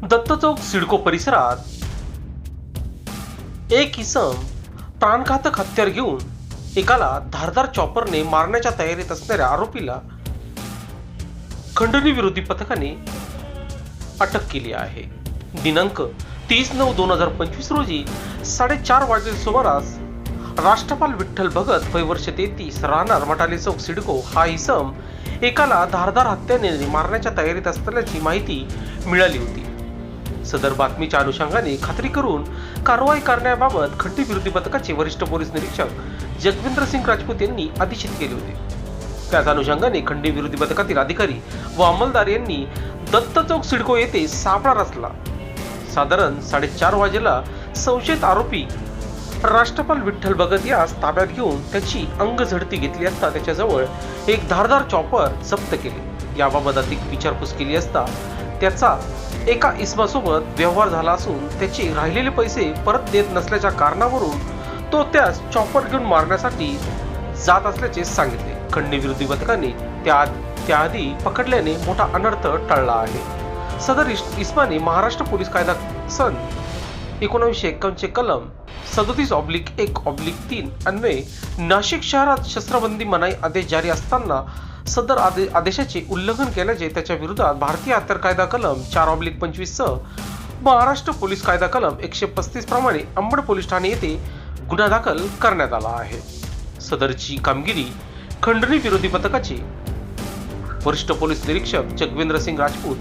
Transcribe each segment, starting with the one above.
दत्त चौक सिडको परिसरात एक इसम प्राणघातक हत्यार घेऊन एकाला धारदार चॉपरने मारण्याच्या तयारीत असणाऱ्या आरोपीला खंडणी विरोधी पथकाने अटक केली आहे. दिनांक तीस नऊ दोन हजार पंचवीस रोजी साडेचार वाजेल सुमारास राष्ट्रपाल विठ्ठल भगत वय वर्ष तेहतीस राहणार मटाली चौक सिडको हा इसम एकाला धारदार हत्याने मारण्याच्या तयारीत असल्याची माहिती मिळाली होती. सदर बातमीच्या अनुषंगाने खात्री करून कारवाई करण्याबाबत खंडी विरोधी पथकाचे वरिष्ठ पोलीस निरीक्षक जगविंद्र सिंग राजपूत यांनी आदेशित केले होते. त्याच अनुषंगाने खंडी विरोधी पथकातील अधिकारी व अंमलदार यांनी दत्त चौक सिडको येथे सापळा रचला. साधारण साडेचार वाजेला संशयित आरोपी राष्ट्रपाल विठ्ठल भगत यास ताब्यात घेऊन त्याची अंग झडती घेतली असता त्याच्याजवळ एक धारदार चॉपर जप्त केले. याबाबत अधिक विचारपूस केली असता त्याचा एका इस्मासोबत व्यवहार झाला असून त्याचे राहिलेले पैसे परत देत नसल्याच्या कारणावरून तो त्यास चॉपर घेऊन मारण्यासाठी जात असल्याचे सांगितले. खंडणी विरोधी पथकाने त्या त्याआधी पकडल्याने मोठा अनर्थ टळला आहे. सदर इस्माने महाराष्ट्र पोलीस कायदा सन एकोणावीसशे एक्कावन्नचे कलम सदोतीस ऑब्लिक एक ऑब्लिक तीन अन्वये नाशिक शहरात शस्त्रबंदी मनाई आदेश जारी असताना सदर आदे आदेशाचे उल्लंघन केल्याचे त्याच्या विरोधात भारतीय हत्यार कायदा कलम चार ऑब्लिक पंचवीस सह महाराष्ट्र पोलीस कायदा कलम एकशे पस्तीस प्रमाणे अंबड पोलीस ठाणे येथे गुन्हा दाखल करण्यात आला आहे. सदरची कामगिरी खंडणी विरोधी पथकाचे वरिष्ठ पोलीस निरीक्षक जगवेंद्र सिंग राजपूत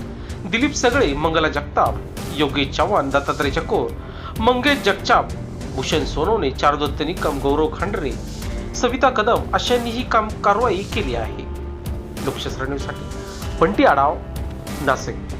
दिलीप सगळे मंगला जगताप योगेश चव्हाण दत्तात्रय चकोर मंगेश जगचाप भूषण सोनवणे चारुदत्त निकम गौरव खांडरे सविता कदम अशांनी ही काम कारवाई केली आहे. लोकशास्त्र न्यूजसाठी बंटी आढाव नाशिक